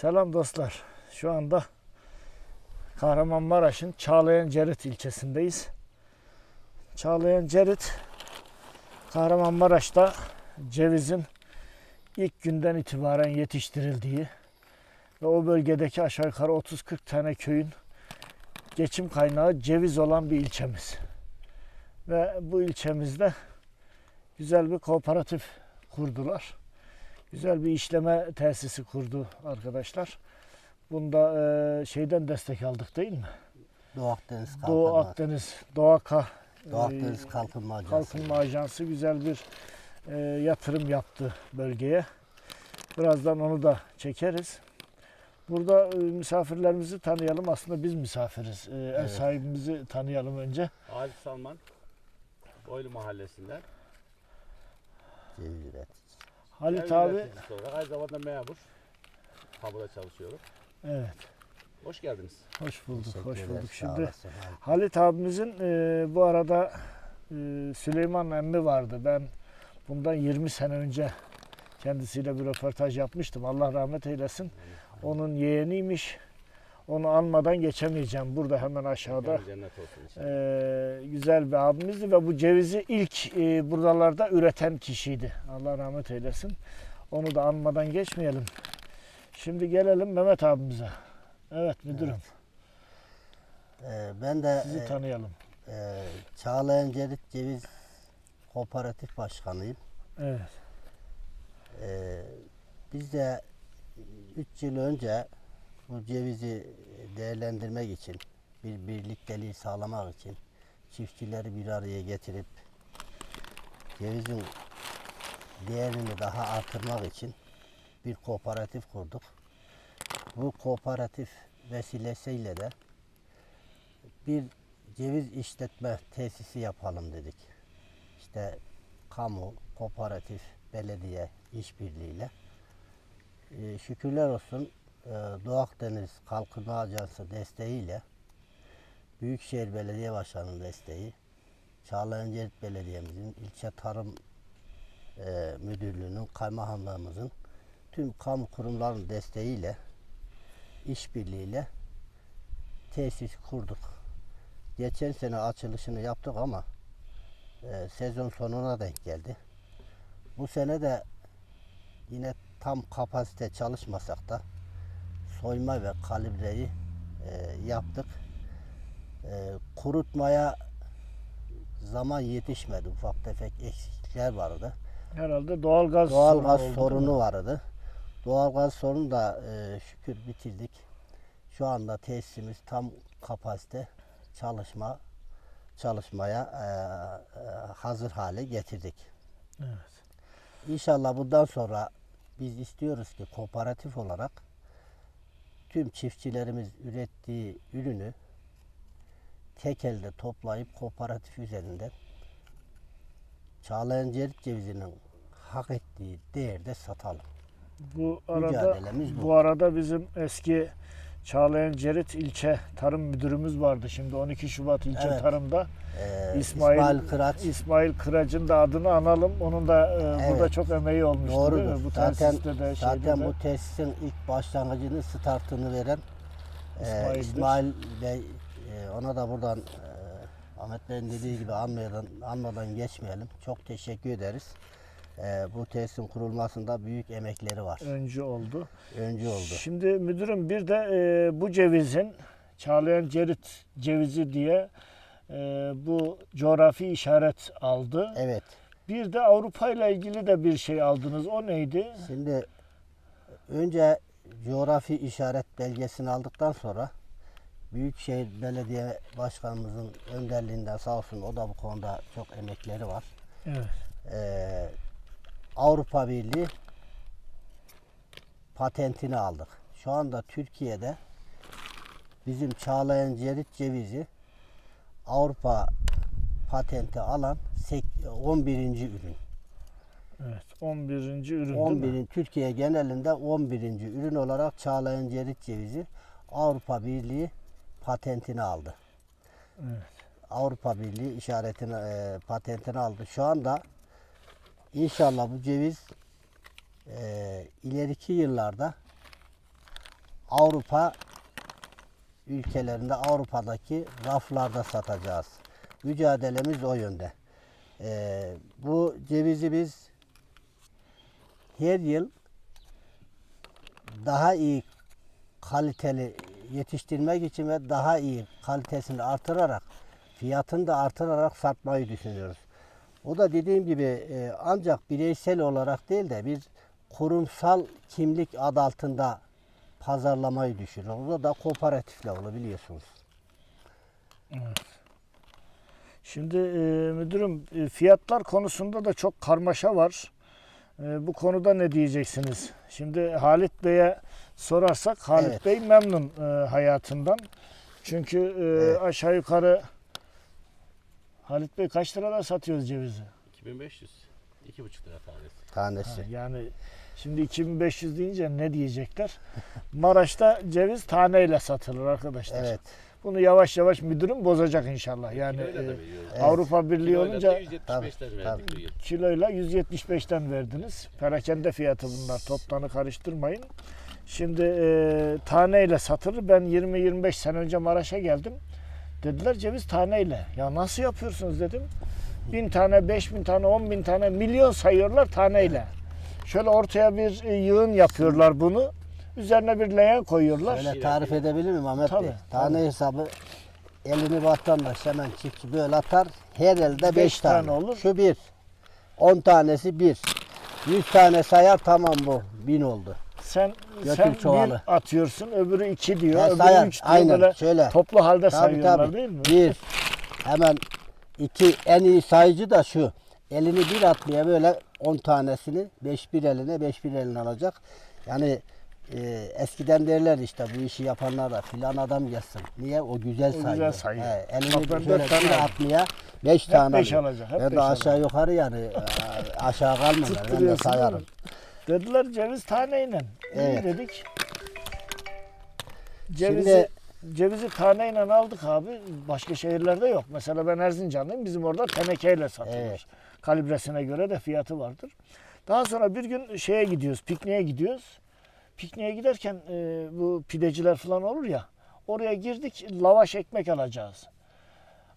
Selam dostlar. Şu anda Kahramanmaraş'ın Çağlayan Cerit ilçesindeyiz. Çağlayan Cerit Kahramanmaraş'ta cevizin ilk günden itibaren yetiştirildiği ve o bölgedeki aşağı yukarı 30-40 tane köyün geçim kaynağı ceviz olan bir ilçemiz. Ve bu ilçemizde güzel bir kooperatif kurdular. Güzel bir işleme tesisi kurdu arkadaşlar. Bunda e, şeyden destek aldık değil mi? Doğu Akdeniz Kalkınma, Doğu Akdeniz, Doğaka Doğu e, Akdeniz Kalkınma Ajansı. Kalkınma Ajansı güzel bir e, yatırım yaptı bölgeye. Birazdan onu da çekeriz. Burada e, misafirlerimizi tanıyalım. Aslında biz misafiriz. E, Ev Evet. sahibimizi tanıyalım önce. Arif Salman, Boylu Mahallesi'nden. Üreticisi. Halit abi. yöneticisi olarak aynı zamanda memur. Kamuda çalışıyorum. Evet. Hoş geldiniz. Hoş bulduk. Teşekkür Hoş ederiz, bulduk. sağ Şimdi olasın. Halit abimizin e, bu arada e, Süleyman emmi vardı. Ben bundan 20 sene önce kendisiyle bir röportaj yapmıştım. Allah rahmet eylesin. Onun yeğeniymiş. Onu anmadan geçemeyeceğim. Burada hemen aşağıda. E, güzel bir abimizdi ve bu cevizi ilk e, buralarda üreten kişiydi. Allah rahmet eylesin. Onu da anmadan geçmeyelim. Şimdi gelelim Mehmet abimize. Evet müdürüm. Ee, ben de Sizi e, tanıyalım. e, Çağlayan Cerit Ceviz Kooperatif Başkanıyım. Evet. Ee, biz de 3 yıl önce bu cevizi değerlendirmek için, bir birlikteliği sağlamak için çiftçileri bir araya getirip cevizin değerini daha artırmak için bir kooperatif kurduk. Bu kooperatif vesilesiyle de bir ceviz işletme tesisi yapalım dedik. İşte kamu, kooperatif, belediye işbirliğiyle. Ee, şükürler olsun Doğu Akdeniz Kalkınma Ajansı desteğiyle Büyükşehir Belediye Başkanı'nın desteği, Çağlayan Cerit Belediye'mizin, ilçe tarım e, müdürlüğünün, kaymakamlığımızın tüm kamu kurumlarının desteğiyle işbirliğiyle tesis kurduk. Geçen sene açılışını yaptık ama e, sezon sonuna denk geldi. Bu sene de yine tam kapasite çalışmasak da soyma ve kalibreyi e, yaptık. E, kurutmaya zaman yetişmedi. Ufak tefek eksiklikler vardı. Herhalde doğalgaz Doğalgaz sorunu sorunu vardı. Doğalgaz sorunu da e, şükür bitirdik. Şu anda tesisimiz tam kapasite çalışma çalışmaya e, e, hazır hale getirdik. Evet. İnşallah bundan sonra biz istiyoruz ki kooperatif olarak tüm çiftçilerimiz ürettiği ürünü tek elde toplayıp kooperatif üzerinden Çağlayan Cerit cevizinin hak ettiği değerde satalım. Bu arada bu. bu. arada bizim eski Çağlayan Cerit ilçe tarım müdürümüz vardı. Şimdi 12 Şubat ilçe Evet. tarımda Ee, İsmail, İsmail Kıraç İsmail Kırac'ın da adını analım. Onun da e, burada Evet. çok emeği olmuştu değil mi? Doğrudur. Bu zaten tesiste de şeyde zaten de. bu tesisin ilk başlangıcını, startını veren e, İsmail'dir. İsmail Bey e, ona da buradan e, Ahmet Bey'in dediği gibi anmadan, anmadan geçmeyelim. Çok teşekkür ederiz. E, bu tesisin kurulmasında büyük emekleri var. öncü oldu. Öncü oldu. Şimdi müdürüm bir de e, bu cevizin Çağlayan Cerit cevizi diye e, bu coğrafi işaret aldı. Evet. Bir de Avrupa ile ilgili de bir şey aldınız. O neydi? Şimdi önce coğrafi işaret belgesini aldıktan sonra Büyükşehir Belediye Başkanımızın önderliğinden sağ olsun o da bu konuda çok emekleri var. Evet. Ee, Avrupa Birliği patentini aldık. Şu anda Türkiye'de bizim Çağlayan Cerit cevizi Avrupa patenti alan sek- 11. ürün. Evet. 11. ürün değil mi? 11. Türkiye genelinde 11. ürün olarak Çağlayan Cerit cevizi Avrupa Birliği patentini aldı. Evet. Avrupa Birliği işaretini e, patentini aldı. Şu anda inşallah bu ceviz e, ileriki yıllarda Avrupa ülkelerinde Avrupa'daki raflarda satacağız. Mücadelemiz o yönde. Ee, bu cevizi biz her yıl daha iyi kaliteli yetiştirmek için ve daha iyi kalitesini artırarak fiyatını da artırarak satmayı düşünüyoruz. O da dediğim gibi e, ancak bireysel olarak değil de bir kurumsal kimlik adı altında pazarlamayı düşünüyoruz. O da kooperatifle olur biliyorsunuz. Şimdi e, müdürüm e, fiyatlar konusunda da çok karmaşa var. E, bu konuda ne diyeceksiniz? Şimdi Halit Bey'e sorarsak Halit Evet. Bey memnun e, hayatından. Çünkü e, Evet. aşağı yukarı Halit Bey kaç lirada satıyoruz cevizi? 2500. 2,5 lira tanesi. Tanesi. Ha, yani şimdi 2500 deyince ne diyecekler? Maraş'ta ceviz taneyle satılır arkadaşlar. Evet. Bunu yavaş yavaş müdürüm bozacak inşallah. Yani Kiloyla da e, veriyoruz. Avrupa Birliği Kiloyla da olunca 175'ten verdik tabii. bu yıl. kiloyla 175'ten verdiniz. Perakende fiyatı bunlar. Toptanı karıştırmayın. Şimdi e, taneyle satılır. Ben 20-25 sene önce Maraş'a geldim. Dediler ceviz taneyle. Ya nasıl yapıyorsunuz dedim. Bin tane, beş bin tane, on bin tane, milyon sayıyorlar taneyle. Şöyle ortaya bir e, yığın yapıyorlar bunu. Üzerine bir leğen koyuyorlar. Öyle tarif edebilir miyim Ahmet Tabii, Bey? Tane tabii. hesabı elini vatandaş hemen çiftçi böyle atar. Her elde 5 Beş tane. tane olur. Şu bir. 10 tanesi bir. 100 tane sayar tamam bu. 1000 oldu. Sen Götür sen çuvalı. bir atıyorsun, öbürü iki diyor, Ha, öbürü sayar. üç diyor. Aynen Böyle şöyle. toplu halde Tabii sayıyorlar tabii. değil mi? Bir. Hemen iki en iyi sayıcı da şu. Elini bir atmaya böyle 10 tanesini 5 bir eline 5 bir eline alacak. Yani e, eskiden derler işte bu işi yapanlar da filan adam gelsin. Niye? O güzel güzel sayıyor. sayıyor. He, elini ben dört tane bir aldım. atmaya 5 Hep tane beş alıyor. alacak, hep Ben beş de aşağı yukarı yani e, aşağı kalmam ben, ben de Tutturuyorsun değil sayarım. Dediler ceviz taneyle. İyi Evet. dedik. Cevizi cevizi taneyle aldık abi. Başka şehirlerde yok. Mesela ben Erzincanlıyım. Bizim orada tenekeyle satılır. Evet. Kalibresine göre de fiyatı vardır. Daha sonra bir gün şeye gidiyoruz, pikniğe gidiyoruz. Pikniğe giderken e, bu pideciler falan olur ya. Oraya girdik, lavaş ekmek alacağız.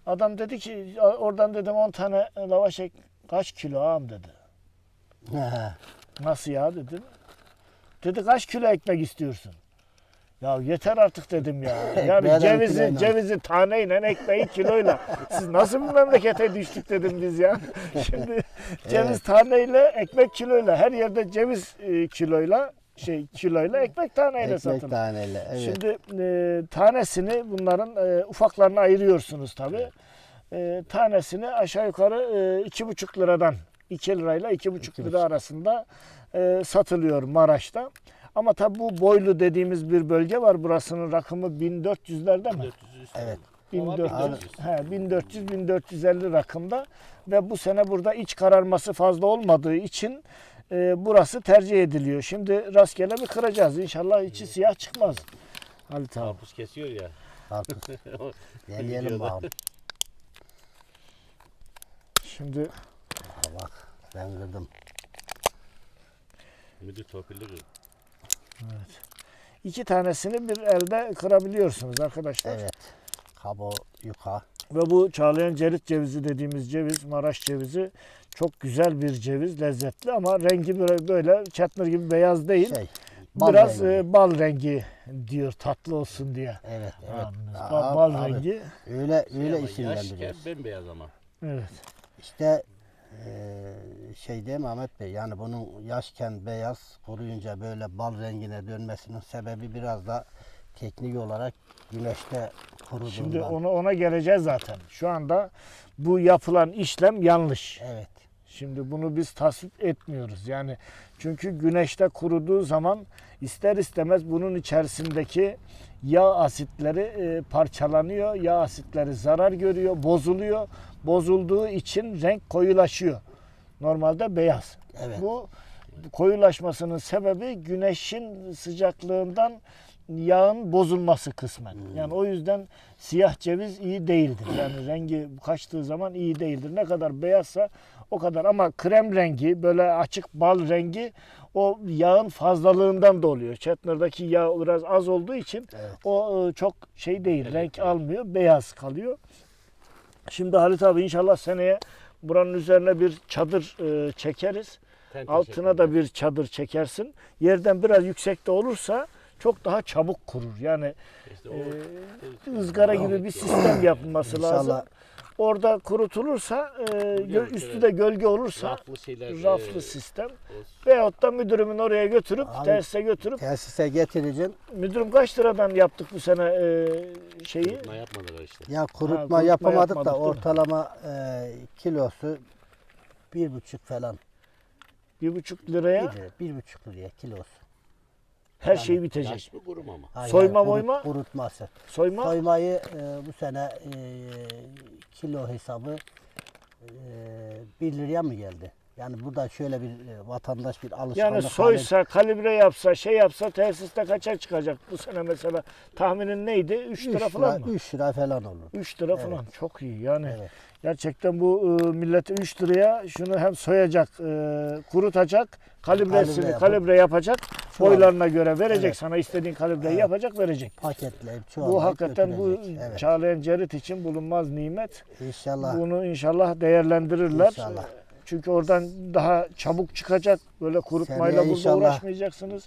Adam dedi ki, oradan dedim 10 tane lavaş ek kaç kilo ağam dedi. Nasıl ya dedim. Dedi kaç kilo ekmek istiyorsun? Ya yeter artık dedim ya. Yani Ekmeğe de cevizi, cevizi taneyle ekmeği kiloyla. Siz nasıl bir memlekete düştük dedim biz ya. Şimdi ceviz taneyle ekmek kiloyla. Her yerde ceviz e, kiloyla şey kiloyla ekmek taneyle Ekmek satılır. taneyle. Evet. Şimdi e, tanesini bunların e, ufaklarına ayırıyorsunuz tabi. E, tanesini aşağı yukarı e, iki buçuk liradan 2 lirayla iki buçuk İki lira arasında e, satılıyor Maraş'ta. Ama tabi bu boylu dediğimiz bir bölge var. Burasının rakımı 1400'lerde mi? 400 üstü. Evet. Ama 1400, 1400. he, 1400 1450 rakımda ve bu sene burada iç kararması fazla olmadığı için e, burası tercih ediliyor. Şimdi rastgele bir kıracağız. İnşallah içi siyah çıkmaz. Halit abi. Karpuz kesiyor ya. Artık deneyelim videoda. bakalım. Şimdi Ha, Bak ben kırdım. Müdür torpilli kırdı. iki tanesini bir elde kırabiliyorsunuz arkadaşlar. Evet. Kabo yuka. Ve bu Çağlayan Cerit cevizi dediğimiz ceviz, Maraş cevizi çok güzel bir ceviz, lezzetli ama rengi böyle, böyle çetnir gibi beyaz değil. Şey. bal Biraz rengi. e, bal rengi diyor tatlı olsun diye. Evet, evet. Anladınız. Aa, Bal, bal abi, rengi. Öyle Şey öyle ama isimlendiriyoruz. Yaşken bembeyaz ama. Evet. İşte şey değil mi Ahmet Bey? Yani bunun yaşken beyaz, kuruyunca böyle bal rengine dönmesinin sebebi biraz da teknik olarak güneşte kuruduğundan. Şimdi ona ona geleceğiz zaten. Şu anda bu yapılan işlem yanlış. Evet. Şimdi bunu biz tasvip etmiyoruz. Yani çünkü güneşte kuruduğu zaman ister istemez bunun içerisindeki yağ asitleri e, parçalanıyor. Yağ asitleri zarar görüyor, bozuluyor. Bozulduğu için renk koyulaşıyor. Normalde beyaz. Evet. Bu koyulaşmasının sebebi güneşin sıcaklığından yağın bozulması kısmen. Yani o yüzden siyah ceviz iyi değildir. Yani rengi kaçtığı zaman iyi değildir. Ne kadar beyazsa O kadar ama krem rengi böyle açık bal rengi o yağın fazlalığından da oluyor. Chetner'daki yağ biraz az olduğu için Evet. o e, çok şey değil, Evet, renk almıyor, beyaz kalıyor. Şimdi Halit abi inşallah seneye buranın üzerine bir çadır e, çekeriz. Tente Altına da bir çadır çekersin. Yerden biraz yüksekte olursa çok daha çabuk kurur. Yani İşte o, e, ızgara gibi bir sistem yapılması lazım. Orada kurutulursa, e, gö- üstü evet. de gölge olursa raflı şeyler. raflı e, sistem. Veyahut da müdürümün oraya götürüp, Abi- tesise götürüp, tesise getireceksin. müdürüm kaç liradan yaptık bu sene e, şeyi? kurutma yapmadılar işte. Ya kurutma, kurutma yapamadık yapmadık da değil mi? ortalama e, kilosu bir buçuk falan. Bir buçuk liraya Bir, lira, bir buçuk liraya kilosu. Her şey bitecek. Yaş mı kurum ama. Hayır, Soyma hayır, moyma? Kurutması. Soyma Soymayı e, bu sene e, kilo hesabı e, 1 liraya mı geldi? Yani burada şöyle bir e, vatandaş bir alışkanlık yani soysa, kalibre yapsa, şey yapsa tesiste kaça çıkacak bu sene mesela? Tahminin neydi? 3 lira falan mı? 3 lira falan olur. 3 lira falan çok iyi yani. Evet. Gerçekten bu e, millete 3 liraya şunu hem soyacak, e, kurutacak, kalibresini Kalibre kalibre, yapıp- yapacak, Çuval. boylarına göre verecek Evet. sana istediğin kalibreyi Evet. yapacak, verecek. Paketleyip çuvallayıp Bu hakikaten bu götürecek. Evet. Çağlayan Cerit için bulunmaz nimet. İnşallah. Bunu inşallah değerlendirirler. İnşallah. Çünkü oradan daha çabuk çıkacak. Böyle kurutmayla Seneye burada inşallah- uğraşmayacaksınız.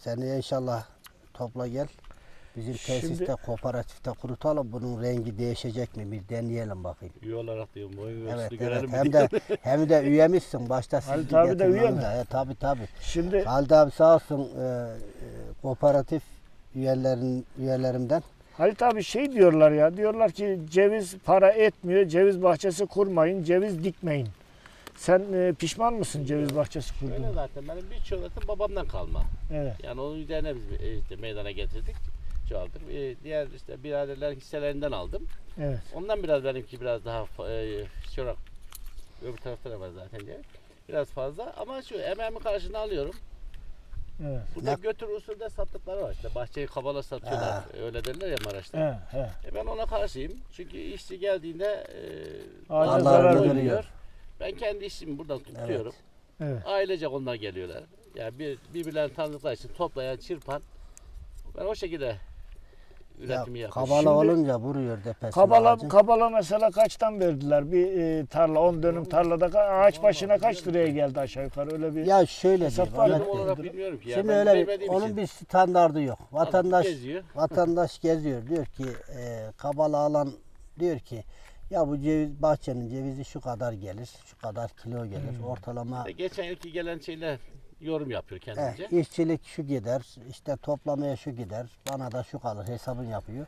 Seneye inşallah topla gel. Bizim Şimdi- tesiste kooperatifte kurutalım. Bunun rengi değişecek mi? Bir deneyelim bakayım. Üye olarak diyorum boyun Evet, ölçüsünü evet. görelim. Hem de hem de üyemizsin. Başta siz Halit abi de üye mi? tabii tabii. Şimdi Halit abi sağ olsun e, e, kooperatif üyelerin üyelerimden. Halit abi şey diyorlar ya. Diyorlar ki ceviz para etmiyor. Ceviz bahçesi kurmayın. Ceviz dikmeyin. Sen e, pişman mısın ceviz bahçesi Öyle kurduğun? zaten benim birçoğu zaten babamdan kalma. Evet. Yani onun üzerine biz e, işte meydana getirdik. Çoğaldık. E, diğer işte biraderler hisselerinden aldım. Evet. Ondan biraz benimki biraz daha e, şurak öbür tarafta da var zaten diye. Biraz fazla ama şu emeğimi karşına alıyorum. Evet. Burada Ne- götür usulde sattıkları var işte. Bahçeyi kabala satıyorlar. Ha. Öyle derler ya Maraş'ta. He, he. E ben ona karşıyım. Çünkü işçi geldiğinde e, Ağaca zarar veriyor. Ben kendi işimi buradan tutuyorum. Evet. Ailecek onlar geliyorlar. Yani bir, birbirlerini tanıdıkları için toplayan, çırpan. Ben o şekilde üretimi Ya, kabala Şimdi- olunca vuruyor tepesine Kabala, ağacın. kabala mesela kaçtan verdiler? Bir e, tarla, 10 dönüm tarlada ağaç başına kaç liraya geldi aşağı yukarı? Öyle bir Ya şöyle Hesap diyeyim var mı? Olarak bilmiyorum ki. Ya. Şimdi ben öyle bir, onun için. bir standardı yok. Vatandaş geziyor. vatandaş geziyor diyor ki e, kabala alan diyor ki ya bu ceviz bahçenin cevizi şu kadar gelir, şu kadar kilo gelir. Hmm. Ortalama E, Geçen yılki gelen şeyler yorum yapıyor kendince. eh, işçilik şu gider, işte toplamaya şu gider, bana da şu kalır hesabını yapıyor.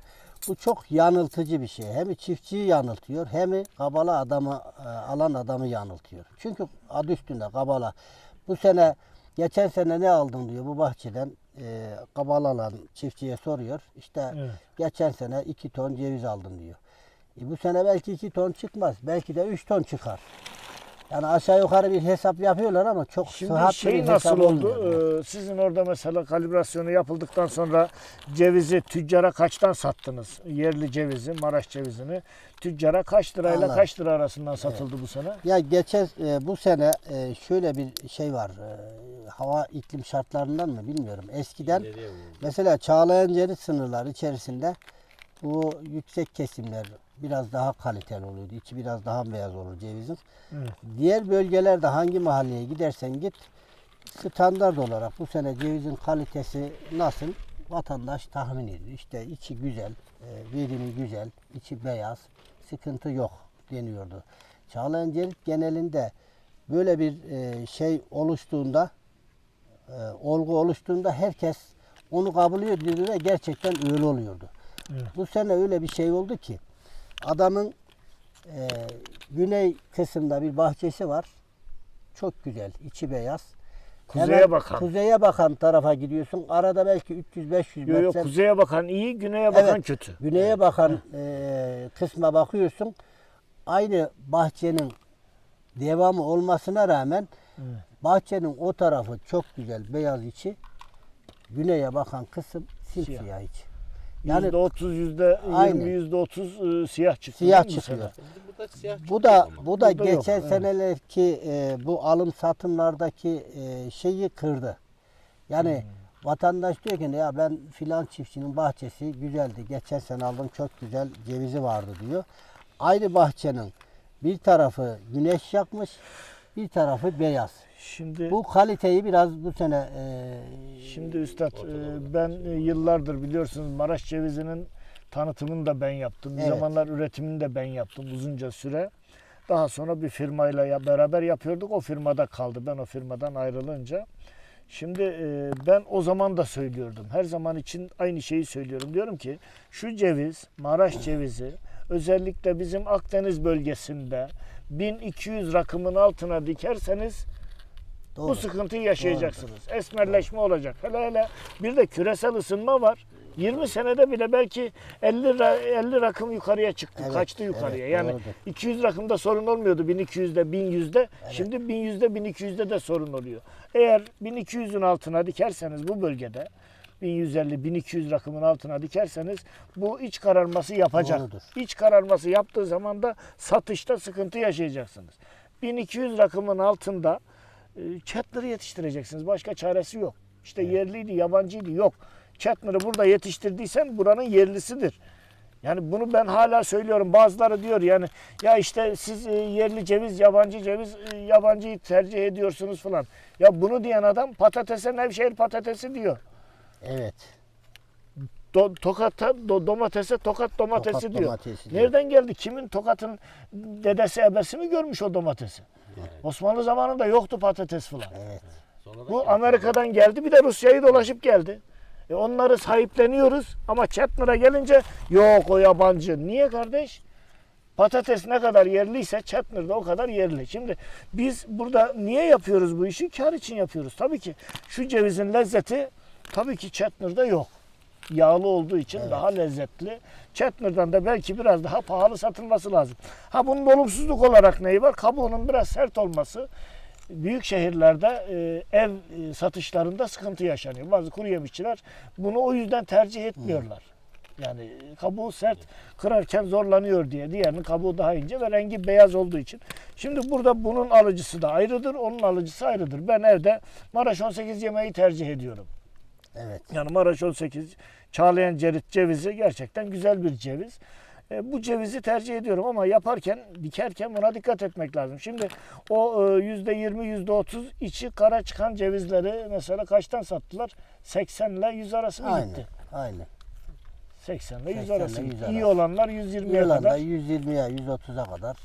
Bu çok yanıltıcı bir şey. Hem çiftçiyi yanıltıyor hem kabala adamı e, alan adamı yanıltıyor. Çünkü adı üstünde kabala. Bu sene geçen sene ne aldın diyor bu bahçeden e, kabala alan çiftçiye soruyor. İşte Evet. geçen sene 2 ton ceviz aldın diyor. E, bu sene belki 2 ton çıkmaz. Belki de 3 ton çıkar. Yani aşağı yukarı bir hesap yapıyorlar ama çok Şimdi sıhhatli şey bir nasıl hesap oldu? olmuyor. Ee, sizin orada mesela kalibrasyonu yapıldıktan sonra cevizi tüccara kaçtan sattınız? Yerli cevizi, Maraş cevizini tüccara kaç lirayla Vallahi- kaç lira arasından satıldı bu sene? Ya geçen e, bu sene e, şöyle bir şey var. E, hava iklim şartlarından mı bilmiyorum. Eskiden mesela Çağlayan Cerit sınırları içerisinde bu yüksek kesimler biraz daha kaliteli oluyordu. İçi biraz daha beyaz olur cevizin. Evet. Diğer bölgelerde hangi mahalleye gidersen git standart olarak bu sene cevizin kalitesi nasıl vatandaş tahmin ediyor. İşte içi güzel, e, verimi güzel, içi beyaz, sıkıntı yok deniyordu. Çağlayan Cerit genelinde böyle bir e, şey oluştuğunda, e, olgu oluştuğunda herkes onu kabul ediyordu ve gerçekten öyle oluyordu. Evet. Bu sene öyle bir şey oldu ki adamın e, güney kısımda bir bahçesi var. Çok güzel, içi beyaz. Kuzeye Hemen bakan. Kuzeye bakan tarafa gidiyorsun. Arada belki 300-500 Yok metre. yok kuzeye bakan iyi, güneye bakan Evet. kötü. Güneye bakan e, kısma bakıyorsun. Aynı bahçenin devamı olmasına rağmen Evet. bahçenin o tarafı çok güzel beyaz içi. Güneye bakan kısım simsiyah içi. Yani- yüzde otuz, yüzde Aynen. yirmi, yüzde otuz e, siyah çıktı. Siyah çıkıyor. burada siyah Bu da ama. bu da Burada yok, geçen evet. senelerki e, bu alım satımlardaki e, şeyi kırdı. Yani Hmm. vatandaş diyor ki ya ben filan çiftçinin bahçesi güzeldi. Geçen sene aldım çok güzel cevizi vardı diyor. Aynı bahçenin bir tarafı güneş yakmış, bir tarafı beyaz. Şimdi Bu kaliteyi biraz bu sene e, Şimdi üstad e, ben e, yıllardır biliyorsunuz Maraş cevizinin tanıtımını da ben yaptım. Bir Evet. zamanlar üretimini de ben yaptım uzunca süre. Daha sonra bir firmayla ya beraber yapıyorduk. O firmada kaldı. Ben o firmadan ayrılınca. Şimdi e, ben o zaman da söylüyordum. Her zaman için aynı şeyi söylüyorum. Diyorum ki şu ceviz, Maraş cevizi özellikle bizim Akdeniz bölgesinde 1200 rakımın altına dikerseniz doğru. bu sıkıntıyı yaşayacaksınız. Esmerleşme olacak. Hele hele bir de küresel ısınma var. 20 senede bile belki 50 ra- 50 rakım yukarıya çıktı. Evet, kaçtı yukarıya. evet, yani doğrudur. 200 rakımda sorun olmuyordu 1200'de, 1100'de. Şimdi 1100'de, 1200'de de sorun oluyor. Eğer 1200'ün altına dikerseniz bu bölgede 1150 1200 rakımın altına dikerseniz bu iç kararması yapacak. Doğrudur. İç kararması yaptığı zaman da satışta sıkıntı yaşayacaksınız. 1200 rakımın altında e, Chatler'ı yetiştireceksiniz. Başka çaresi yok. İşte yerliydi, yabancıydı yok. Chatler'ı burada yetiştirdiysen buranın yerlisidir. Yani bunu ben hala söylüyorum. Bazıları diyor yani ya işte siz e, yerli ceviz, yabancı ceviz, e, yabancıyı tercih ediyorsunuz falan. Ya bunu diyen adam patatese Nevşehir patatesi diyor. Evet. Do, tokata, do- domatese tokat domatesi Tokat diyor. domatesi diyor. Nereden geldi? Kimin tokatın dedesi ebesi mi görmüş o domatesi? Osmanlı zamanında yoktu patates falan. Evet. Bu. Amerika'dan geldi bir de Rusya'yı dolaşıp geldi. E onları sahipleniyoruz ama Chatner'a gelince yok o yabancı. Niye kardeş? Patates ne kadar yerliyse Chatner de o kadar yerli. Şimdi biz burada niye yapıyoruz bu işi? Kar için yapıyoruz. Tabii ki şu cevizin lezzeti tabii ki Chatner'da yok. Yağlı olduğu için daha lezzetli. Chatner'dan da belki biraz daha pahalı satılması lazım. Ha bunun olumsuzluk olarak neyi var? Kabuğunun biraz sert olması büyük şehirlerde e, ev e, satışlarında sıkıntı yaşanıyor. Bazı kuru yemişçiler bunu o yüzden tercih etmiyorlar. Yani e, kabuğu sert kırarken zorlanıyor diye. Diğerinin kabuğu daha ince ve rengi beyaz olduğu için. Şimdi burada bunun alıcısı da ayrıdır, onun alıcısı ayrıdır. Ben evde Maraş 18 yemeği tercih ediyorum. Evet. Yani Maraş 18 Çağlayan Cerit cevizi gerçekten güzel bir ceviz. E, bu cevizi tercih ediyorum ama yaparken, dikerken buna dikkat etmek lazım. Şimdi o e, yüzde 20, yüzde 30 içi kara çıkan cevizleri mesela kaçtan sattılar? 80 ile 100 arası mı Aynı. gitti? Aynı. 80 ile 100 80 ile arası 100 gitti. arası. İyi olanlar 120'ye İrlanda kadar. 120'ye 130'a kadar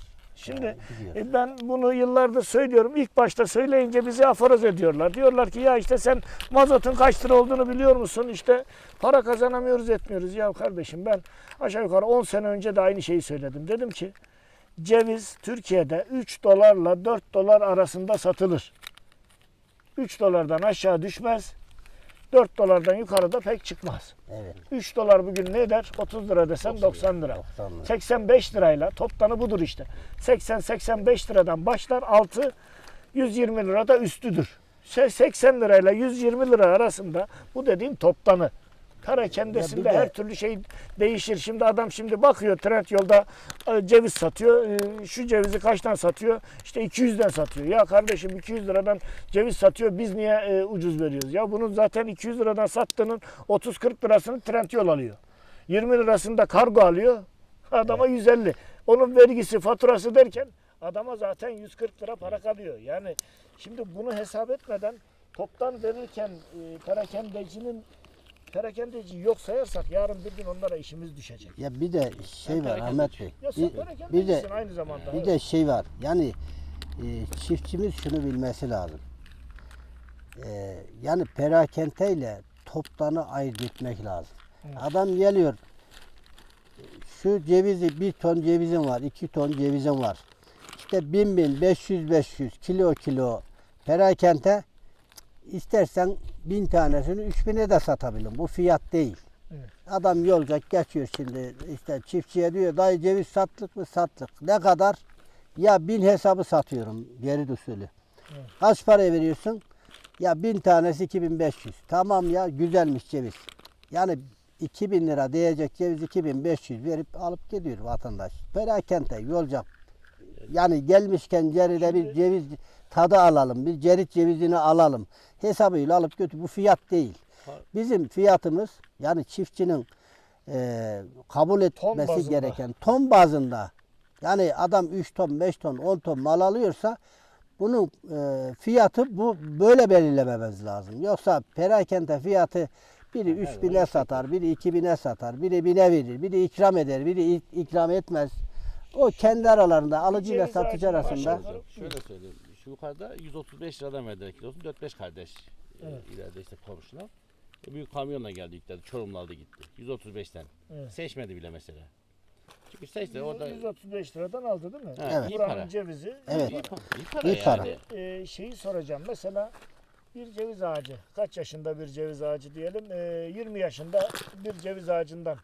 Şimdi e, Ben bunu yıllardır söylüyorum. İlk başta söyleyince bizi aforoz ediyorlar. Diyorlar ki ya işte sen mazotun kaç lira olduğunu biliyor musun? İşte para kazanamıyoruz etmiyoruz. Ya kardeşim ben aşağı yukarı 10 sene önce de aynı şeyi söyledim. Dedim ki ceviz Türkiye'de 3 dolarla 4 dolar arasında satılır. 3 dolardan aşağı düşmez. 4 dolardan yukarıda pek çıkmaz. Evet. 3 dolar bugün ne eder? 30 lira desem 90 lira. 90 lira. 85 lirayla toptanı budur işte. 80-85 liradan başlar altı 120 lira da üstüdür. Se- 80 lirayla 120 lira arasında bu dediğim toptanı. Perakendesinde her türlü şey değişir. Şimdi adam şimdi bakıyor trend yolda e, ceviz satıyor. E, Şu cevizi kaçtan satıyor? İşte 200'den satıyor. Ya kardeşim 200 liradan ceviz satıyor. Biz niye e, ucuz veriyoruz? Ya bunun zaten 200 liradan sattığının 30-40 lirasını trend yol alıyor. 20 lirasını da kargo alıyor. Adama 150. Onun vergisi, faturası derken adama zaten 140 lira para kalıyor. Yani şimdi bunu hesap etmeden toptan verirken e, perakendecinin perakendeci yok sayarsak yarın bir gün onlara işimiz düşecek. Ya bir de şey var. Ahmet Bey. Ya sen Bir, bir de aynı zamanda. bir de şey var. Yani e, çiftçimiz şunu bilmesi lazım. E, yani perakenteyle toptanı ayırt etmek lazım. Adam geliyor. Şu cevizi bir ton cevizim var, iki ton cevizim var. İşte bin bin, 500 500 kilo kilo perakente istersen bin tanesini üç bine de satabilirim. Bu fiyat değil. Evet. Adam yolca geçiyor şimdi işte çiftçiye diyor dayı ceviz sattık mı sattık. Ne kadar? Ya bin hesabı satıyorum geri usulü. Evet. Kaç para veriyorsun? Ya bin tanesi 2500. Tamam ya güzelmiş ceviz. Yani 2000 lira diyecek ceviz 2500 verip alıp gidiyor vatandaş. Perakende yolcak. Yani gelmişken ceride bir ceviz tadı alalım. Bir cerit cevizini alalım. Hesabıyla alıp götür. Bu fiyat değil. Bizim fiyatımız yani çiftçinin e, kabul etmesi bazında. gereken ton bazında yani adam 3 ton, 5 ton, 10 ton mal alıyorsa bunun e, fiyatı bu böyle belirlememiz lazım. Yoksa perakende fiyatı biri 3000'e satar, biri 2000'e satar, biri 1000'e verir, biri ikram eder, biri ik- ikram etmez. O kendi aralarında alıcıyla ceviz satıcı arasında Şöyle söyleyeyim. Şu yukarıda 135 liradan verdiler kilosunu. 4-5 kardeş. e, Evet. ileride işte komşular. E, büyük kamyonla geldi yüklerdi. Çorumlu aldı gitti. 135'ten. Evet. Seçmedi bile mesela. Çünkü seçti orada. 135 liradan aldı değil mi? Ha, Evet. iyi Buranın para. cevizi. Evet. İyi para, iyi para İyi para. yani. Ee, şeyi soracağım. Mesela bir ceviz ağacı. Kaç yaşında bir ceviz ağacı diyelim? Ee, 20 yaşında bir ceviz ağacından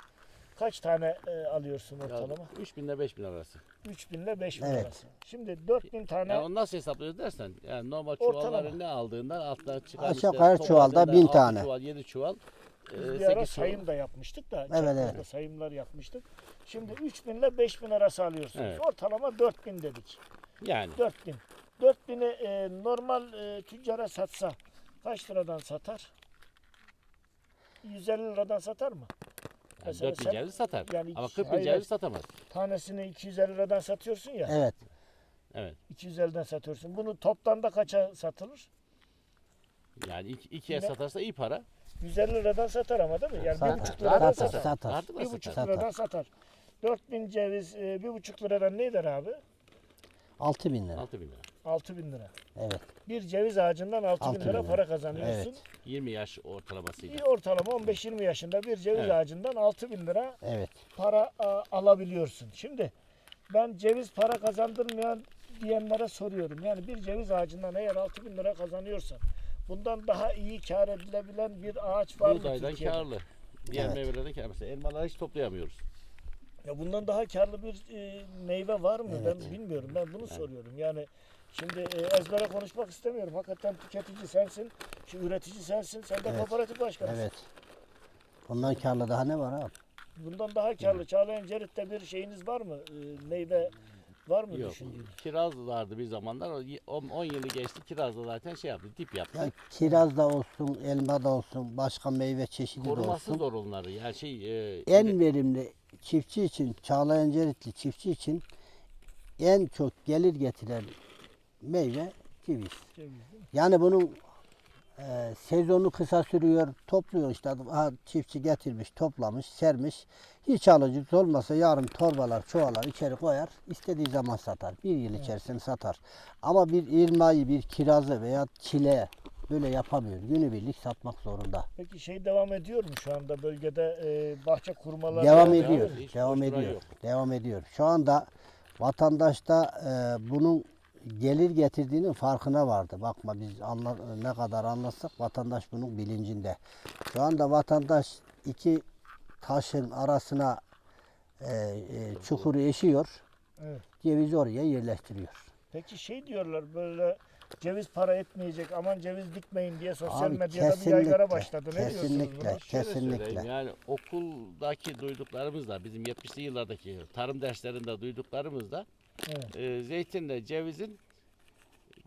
kaç tane e, alıyorsun ortalama? 3000 ile 5000 arası. 3000 ile 5000 Evet. arası. Şimdi 4000 tane Yani onu nasıl hesaplıyoruz dersen yani normal Ortalama. çuvalları ne aldığından altına çıkan Aşağı yukarı çuvalda bazında bin altı tane. çuval, 7 çuval. biz e, bir ara çuval. sayım da yapmıştık da. Evet, evet. Sayımlar yapmıştık. Şimdi 3000 ile 5000 arası alıyorsunuz. Evet. Ortalama 4000 dedik. Yani 4000. 4000'i e, normal e, tüccara satsa kaç liradan satar? 150 liradan satar mı? Mesela 4000 sen- ceviz satar. yani Ama iki- 40 bin hayır, ceviz satamaz. Tanesini 250 liradan satıyorsun ya. evet. Evet. 250'den satıyorsun. Bunu toptan da kaça satılır? Yani iki, ikiye Ne? satarsa iyi para. 150 liradan satar ama değil mi? Yani Satar, 1,5 liradan satar, satar. satar. Rahatlıkla 1,5 satar. liradan satar. 4000 ceviz e, 1,5 liradan ne eder abi? 6000 lira. 6000 lira. 6000 lira. Evet. Bir ceviz ağacından 6000 Altı bin lira lira. para kazanıyorsun. Evet. 20 yaş ortalamasıyla. Bir ortalama 15-20 yaşında bir ceviz Evet. ağacından 6000 lira Evet. para a, alabiliyorsun. Şimdi ben ceviz para kazandırmayan diyenlere soruyorum. Yani bir ceviz ağacından eğer 6000 lira kazanıyorsan bundan daha iyi kar edilebilen bir ağaç var mı Buğdaydan Türkiye'de? karlı. Diğer Evet. meyvelerden karlı. Mesela elmaları hiç toplayamıyoruz. Ya bundan daha karlı bir e, meyve var mı? Evet. Ben bilmiyorum. Ben bunu soruyorum. Yani şimdi e, ezbere konuşmak istemiyorum. Hakikaten tüketici sensin, şu üretici sensin. Sen de Evet. kooperatif başkanısın. Evet. Bundan karlı daha ne var abi? Bundan daha karlı. Çağlayan Cerit'te bir şeyiniz var mı? E, meyve var mı Yok. düşündüğünüz? Kiraz vardı bir zamanlar. O y- 10 10 yılı geçti. Kiraz da zaten şey yaptı. Dip yaptı. Ya kiraz da olsun, elma da olsun, başka meyve çeşidi de Koruması olsun. zor onları. Yani şey e, En verimli çiftçi için, Çağlayan Ceritli çiftçi için en çok gelir getiren meyve ceviz. Ceviz? Yani bunun e, sezonu kısa sürüyor. Topluyor işte. Ha, çiftçi getirmiş, toplamış, sermiş. Hiç alıcı olmasa yarın torbalar, çuvalar içeri koyar. istediği zaman satar. Bir yıl içerisinde satar. Ama bir irmayı, bir kirazı veya çile böyle yapamıyor. Günübirlik satmak zorunda. Peki şey devam ediyor mu şu anda bölgede e, bahçe kurmaları? Devam ediyor. ediyor. Devam boş duran ediyor. Devam ediyor. Şu anda vatandaşta e, bunun gelir getirdiğinin farkına vardı. Bakma biz anla, ne kadar anlatsak vatandaş bunun bilincinde. Şu anda vatandaş iki taşın arasına e, e, çukuru eşiyor. Evet. Cevizi oraya yerleştiriyor. Peki şey diyorlar böyle ceviz para etmeyecek aman ceviz dikmeyin diye sosyal Abi medyada bir kesinlikle, yaygara başladı. Ne diyorsunuz kesinlikle. buna? Şöyle Kesinlikle. söyleyeyim, Yani okuldaki duyduklarımızla bizim 70'li yıllardaki tarım derslerinde duyduklarımızda Evet. e, zeytinle cevizin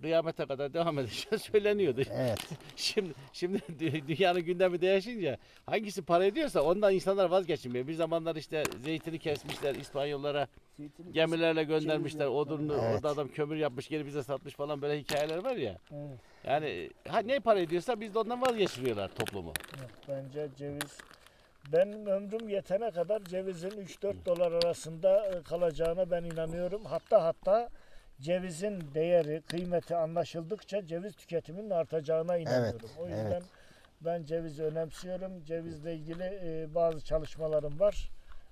kıyamete kadar devam edeceği söyleniyordu. Evet. Şimdi şimdi dü- dünyanın gündemi değişince hangisi para ediyorsa ondan insanlar vazgeçmiyor. Bir zamanlar işte zeytini kesmişler İspanyollara gemilerle göndermişler. Odunlu Evet. orada adam kömür yapmış geri bize satmış falan böyle hikayeler var ya. Evet. Yani ha, ne para ediyorsa biz de ondan vazgeçiriyorlar toplumu. Bence ceviz benim ömrüm yetene kadar cevizin 3-4 dolar arasında e, kalacağına ben inanıyorum. Hatta hatta cevizin değeri, kıymeti anlaşıldıkça ceviz tüketiminin artacağına inanıyorum. o yüzden evet. ben cevizi önemsiyorum. Cevizle ilgili e, bazı çalışmalarım var.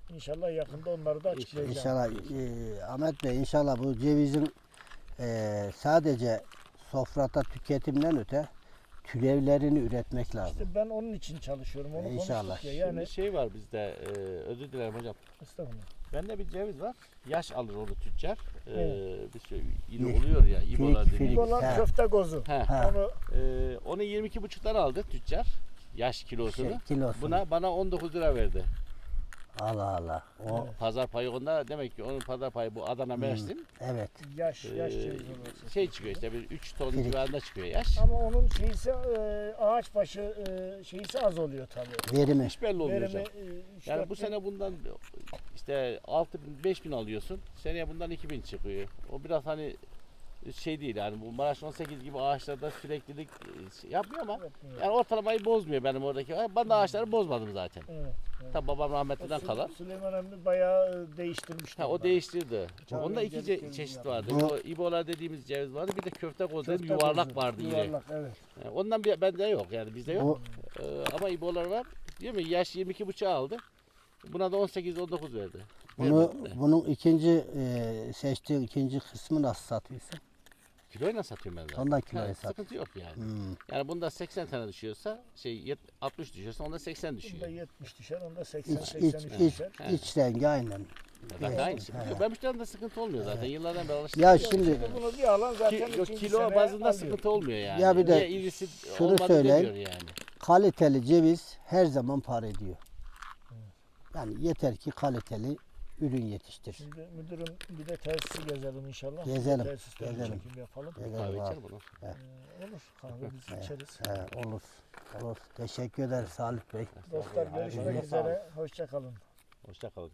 İnşallah yakında onları da açıklayacağım. İnşallah e, Ahmet Bey inşallah bu cevizin e, sadece sofrada tüketimden öte türevlerini üretmek lazım. İşte ben onun için çalışıyorum. Onu İnşallah. konuştuk ya. Yani Şimdi şey var bizde e, özür dilerim hocam. estağfurullah. Bende bir ceviz var. Yaş alır onu tüccar. E, Evet. bir şey yine oluyor ya İbolar Filik, dediğimiz. He. köfte gozu. He. Ha. Onu E, onu 22 buçuktan aldı tüccar. yaş kilosunu. Şey, kilosunu. Buna bana 19 lira verdi. Allah Allah. O Pazar payı onda demek ki onun pazar payı bu Adana Mersin evet. Yaş, yaş Ee, olması. şey çıkıyor işte bir 3 ton Firik. civarında çıkıyor yaş. Ama onun şeysi e, ağaç başı e, şeysi az oluyor tabii. Verimi. Hiç belli olmuyor Verimi hocam. e, üç, Yani bu bin- sene bundan işte 6 bin 5 bin alıyorsun. Seneye bundan 2000 çıkıyor. O biraz hani şey değil yani bu Maraş 18 gibi ağaçlarda süreklilik e, şey yapmıyor ama Yapmıyor. yani ortalamayı bozmuyor benim oradaki. Ben de ağaçları bozmadım zaten. Evet. Tabi babam Sü- kalan. Süleyman emmi bayağı e, değiştirmişti. Ha, o değiştirdi. Çok Onda iki ce- çeşit yaptı. vardı. Bu- O İbola dediğimiz ceviz vardı. Bir de köfte koz yuvarlak vardı yine. Yuvarlak evet. Yani ondan bir, bende yok yani bizde yok. Ee, ama İbolar var. Değil mi? Yaş 22 buçuğa aldı. Buna da 18-19 verdi. bunu bunun ikinci e, seçtiği ikinci kısmı nasıl satıyorsun? Kiloyla satıyorum ben zaten. Ondan kiloya Ha, sat. Sıkıntı yok yani. Hmm. Yani bunda 80 tane düşüyorsa şey yet- 60 düşüyorsa onda 80 Bunda düşüyor. 70 düşer, onda 80 İç, iç, 83 iç, düşer. He. iç rengi aynen. Evet. aynı şey. He. Ben müşterimde sıkıntı olmuyor zaten. Yıllardan beri alıştım. Ya Yok, şimdi Şimdi bunu bir alan zaten ki, yok, ikinci kilo sene bazında alıyor. sıkıntı olmuyor yani. Ya bir de Niye ilgisi şunu olmadı söyleyeyim. demiyor yani. kaliteli ceviz her zaman para ediyor. Yani yeter ki kaliteli ürün yetiştir. Şimdi müdürüm bir de tesisi gezelim inşallah. Gezelim, Tesisleri gezelim. çekim yapalım. Kahve var. içer bunu. Ee, olur kahve biz içeriz. he, olur. Olur. Teşekkür ederiz Salih Bey. Dostlar görüşmek üzere. Hoşça kalın. Hoşça kalın.